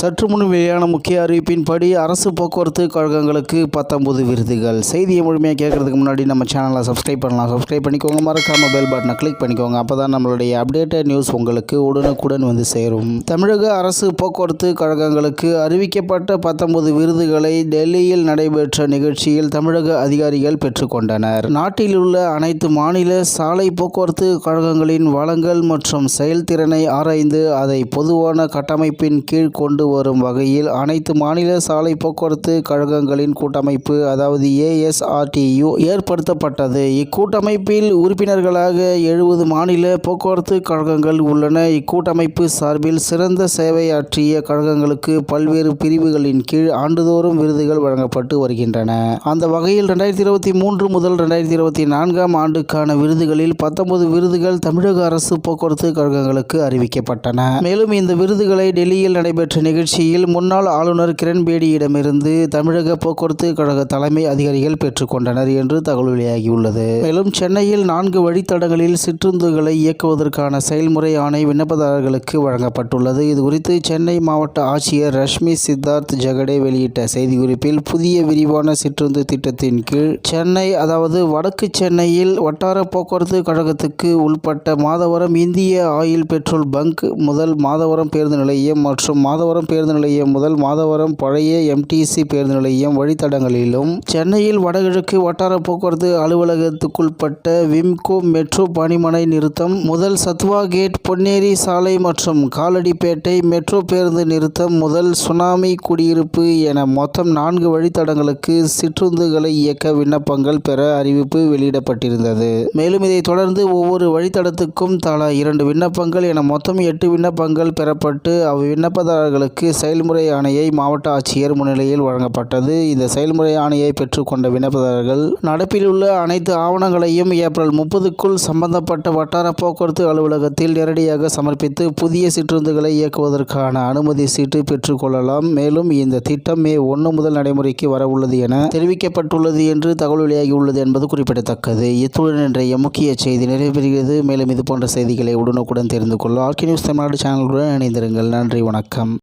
சற்று முன் வெளியான முக்கிய அறிவிப்பின்படி அரசு போக்குவரத்து கழகங்களுக்கு பத்தொன்பது விருதுகள். செய்தியை முழுமையாக கேட்கறதுக்கு முன்னாடி நம்ம சேனலை சப்ஸ்கிரைப் பண்ணலாம். சப்ஸ்கிரைப் பண்ணிக்கோங்க. மறக்காம பெல் பட்டனை கிளிக் பண்ணிக்கோங்க. அப்போ தான் நம்மளுடைய அப்டேட்டட் நியூஸ் உங்களுக்கு உடனுக்குடன் வந்து சேரும். தமிழக அரசு போக்குவரத்து கழகங்களுக்கு அறிவிக்கப்பட்ட பத்தொன்பது விருதுகளை டெல்லியில் நடைபெற்ற நிகழ்ச்சியில் தமிழக அதிகாரிகள் பெற்றுக்கொண்டனர் நாட்டில் உள்ள அனைத்து மாநில சாலை போக்குவரத்து கழகங்களின் வளங்கள் மற்றும் செயல்திறனை ஆராய்ந்து அதை பொதுவான கட்டமைப்பின் கீழ் கொண்டு வரும் வகையில் அனைத்து மாநில சாலை போக்குவரத்து கழகங்களின் கூட்டமைப்பு அதாவது ஏஎஸ்ஆர்டியு ஏற்படுத்தப்பட்டது. இக்கூட்டமைப்பில் உறுப்பினர்களாக எழுபது மாநில போக்குவரத்து கழகங்கள் உள்ளன. இக்கூட்டமைப்பு சார்பில் சிறந்த சேவையாற்றிய கழகங்களுக்கு பல்வேறு பிரிவுகளின் கீழ் ஆண்டுதோறும் விருதுகள் வழங்கப்பட்டு வருகின்றன. அந்த வகையில் ரெண்டாயிரத்தி இருபத்தி மூன்று முதல் ரெண்டாயிரத்தி இருபத்தி நான்காம் ஆண்டுக்கான விருதுகளில் பத்தொன்பது விருதுகள் தமிழக அரசு போக்குவரத்து கழகங்களுக்கு அறிவிக்கப்பட்டன. மேலும் இந்த விருதுகளை டெல்லியில் நடைபெற்ற நிகழ்ச்சியில் முன்னாள் ஆளுநர் கிரண்பேடியிடமிருந்து தமிழக போக்குவரத்து கழக தலைமை அதிகாரிகள் பெற்றுக்கொண்டனர் என்று தகவல் வெளியாகியுள்ளது. மேலும் சென்னையில் நான்கு வழித்தடங்களில் சிற்றுந்துகளை இயக்குவதற்கான செயல்முறை ஆணை விண்ணப்பதாரர்களுக்கு வழங்கப்பட்டுள்ளது. இதுகுறித்து சென்னை மாவட்ட ஆட்சியர் ரஷ்மி சித்தார்த் ஜெகடே வெளியிட்ட செய்திக்குறிப்பில் புதிய விரிவான சிற்றுந்து திட்டத்தின் கீழ் சென்னை அதாவது வடக்கு சென்னையில் வட்டார போக்குவரத்து கழகத்துக்கு உள்பட்ட மாதவரம் இந்திய ஆயில் பெட்ரோல் பங்க் முதல் மாதவரம் பேருந்து நிலையம் மற்றும் மாதவரம் பேருந்து நிலையம் முதல் மாதவரம் பழைய எம்டிசி பேருந்து நிலையம் வழித்தடங்களிலும் சென்னையில் வடகிழக்கு வட்டார போக்குவரத்து அலுவலகத்துக்குள்பட்ட விம்கோ மெட்ரோ பணிமனை நிறுத்தம் முதல் சத்வா கேட் பொன்னேரி சாலை மற்றும் காலடிப்பேட்டை மெட்ரோ பேருந்து நிறுத்தம் முதல் சுனாமி குடியிருப்பு என மொத்தம் நான்கு வழித்தடங்களுக்கு சிற்றுந்துகளை இயக்க விண்ணப்பங்கள் பெற அறிவிப்பு வெளியிடப்பட்டிருந்தது. மேலும் இதைத் தொடர்ந்து ஒவ்வொரு வழித்தடத்துக்கும் தலா இரண்டு விண்ணப்பங்கள் என மொத்தம் எட்டு விண்ணப்பங்கள் பெறப்பட்டு அவ்விண்ணப்பதாரர்களுக்கு செயல்முறை ஆணையை மாவட்ட ஆட்சியர் முன்னிலையில் வழங்கப்பட்டது. இந்த செயல்முறை ஆணையை பெற்றுக்கொண்ட விண்ணப்பதாரர்கள் நடப்பில் உள்ள அனைத்து ஆவணங்களையும் ஏப்ரல் முப்பதுக்குள் சம்பந்தப்பட்ட வட்டார போக்குவரத்து அலுவலகத்தில் நேரடியாக சமர்ப்பித்து புதிய சிற்றுந்துகளை இயக்குவதற்கான அனுமதி சீட்டு பெற்றுக்கொள்ளலாம் மேலும் இந்த திட்டம் மே ஒன்று முதல் நடைமுறைக்கு வரவுள்ளது என தெரிவிக்கப்பட்டுள்ளது என்று தகவல் வெளியாகியுள்ளது என்பது குறிப்பிடத்தக்கது. இத்துடன் இன்றைய முக்கிய செய்தி நிறைவேறுகிறது மேலும் இது போன்ற செய்திகளை உடனுக்குடன் தெரிந்து கொள்ள ஆர்கி நியூஸ் தமிழ்நாடு சேனலுடன் இணைந்திருங்கள். நன்றி வணக்கம்.